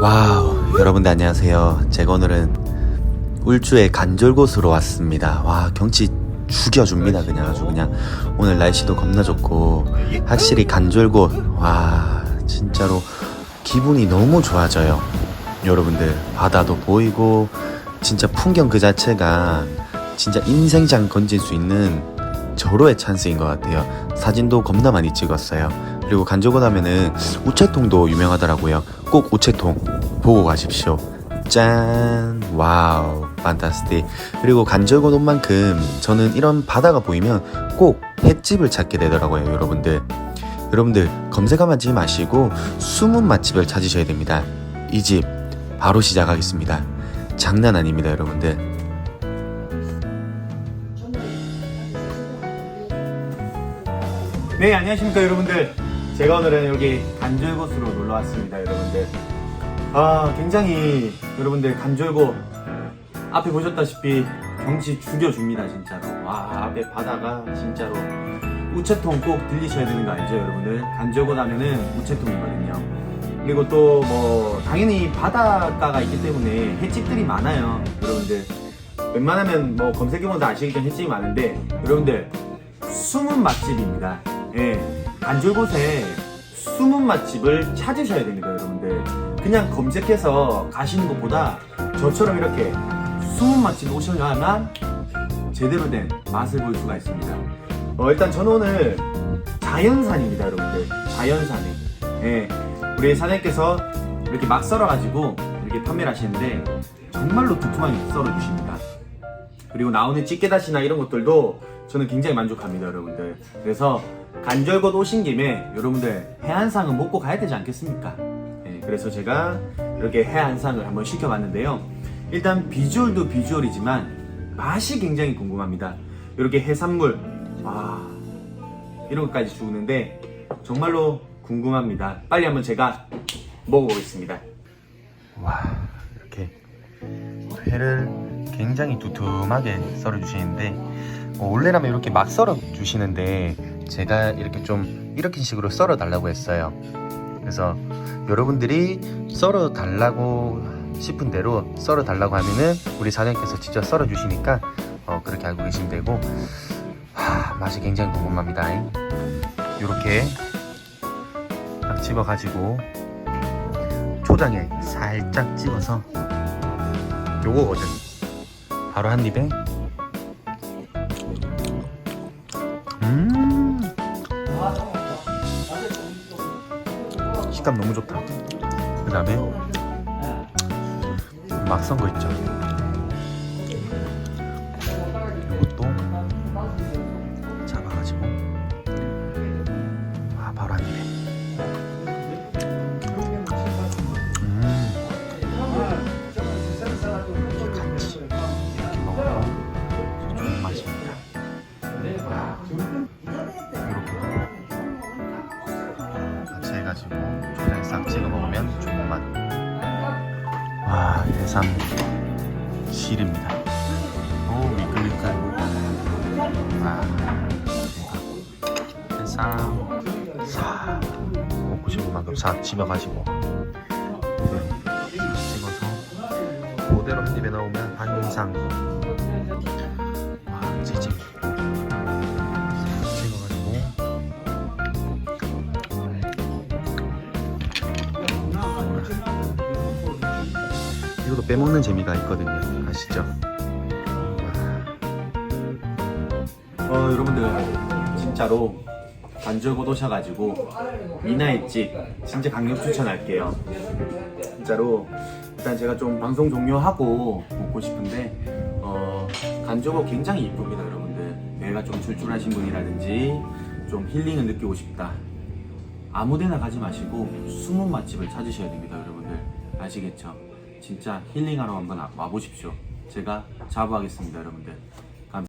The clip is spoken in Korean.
와우 여러분들 안녕하세요 제가 오늘은 울주의 간절곶으로 왔습니다 와 경치 죽여줍니다 그냥 아주 그냥 오늘 날씨도 겁나 좋고 확실히 간절곶 와 진짜로 기분이 너무 좋아져요 여러분들 바다도 보이고 진짜 풍경 그 자체가 진짜 인생장 건질 수 있는 절호의 찬스인 것 같아요. 사진도 겁나 많이 찍었어요. 그리고 간조고 하면은 우체통도 유명하더라고요. 꼭 우체통 보고 가십시오. 짠! 와우! 판타스틱. 그리고 간절곶 옷만큼 저는 이런 바다가 보이면 꼭 횟집을 찾게 되더라고요, 여러분들. 여러분들 검색하면 지 마시고 숨은 맛집을 찾으셔야 됩니다. 이 집 바로 시작하겠습니다. 장난 아닙니다, 여러분들. 네 안녕하십니까 여러분들 제가 오늘은 여기 간절곶으로 놀러 왔습니다 여러분들. 아 굉장히 여러분들 간절곶 앞에 보셨다시피 경치 죽여줍니다 진짜로. 와 앞에 바다가 진짜로 우체통 꼭 들리셔야 되는 거 알죠 여러분들? 간절곶 하면은 우체통이거든요. 그리고 또 뭐 당연히 바닷가가 있기 때문에 횟집들이 많아요 여러분들. 웬만하면 뭐 검색해보면 다 아시겠지만 횟집이 많은데 여러분들 숨은 맛집입니다. 예. 간절곶에 숨은 맛집을 찾으셔야 됩니다, 여러분들. 그냥 검색해서 가시는 것보다 저처럼 이렇게 숨은 맛집 오셔야만 제대로 된 맛을 볼 수가 있습니다. 어, 일단 저는 오늘 자연산입니다, 여러분들. 자연산에. 예. 우리 사장님께서 이렇게 막 썰어가지고 이렇게 판매를 하시는데 정말로 두툼하게 썰어주십니다. 그리고 나오는 찌개다시나 이런 것들도 저는 굉장히 만족합니다, 여러분들. 그래서 간절곶 오신 김에 여러분들 해안상은 먹고 가야 되지 않겠습니까? 네, 그래서 제가 이렇게 해안상을 한번 시켜봤는데요. 일단 비주얼도 비주얼이지만 맛이 굉장히 궁금합니다. 이렇게 해산물, 와 이런 것까지 주는데 정말로 궁금합니다. 빨리 한번 제가 먹어보겠습니다. 와 이렇게 회를 굉장히 두툼하게 썰어 주시는데 어, 원래라면 이렇게 막 썰어 주시는데 제가 이렇게 좀 이렇게 식으로 썰어 달라고 했어요. 그래서 여러분들이 썰어 달라고 싶은 대로 썰어 달라고 하면은 우리 사장님께서 직접 썰어 주시니까 어, 그렇게 알고 계시면 되고 하, 맛이 굉장히 궁금합니다. 이렇게 딱 집어 가지고 초장에 살짝 찍어서 요거거든 바로 한 입에 음 식감 너무 좋다 그 다음에 막선 거 있죠 해가지고 초장에 싹 찍어 먹으면 맛. 와 해삼 실입니다. 오 미끌미끌. 와 대박. 해삼 싹 먹고 싶은 만큼 싹 집어가지고 찍어서 그대로 한 입에 넣으면 반상 빼먹는 재미가 있거든요. 아시죠? 어 여러분들. 진짜로 간절곶 오셔가지고 미나의 집 진짜 강력 추천할게요. 진짜로 일단 제가 좀 방송 종료하고 먹고 싶은데 어 간절곶 굉장히 이쁩니다 여러분들. 배가 좀 출출하신 분이라든지 좀 힐링을 느끼고 싶다. 아무데나 가지 마시고 숨은 맛집을 찾으셔야 됩니다 여러분들. 아시겠죠? 진짜 힐링하러 한번 와- 와보십시오. 제가 자부하겠습니다 여러분들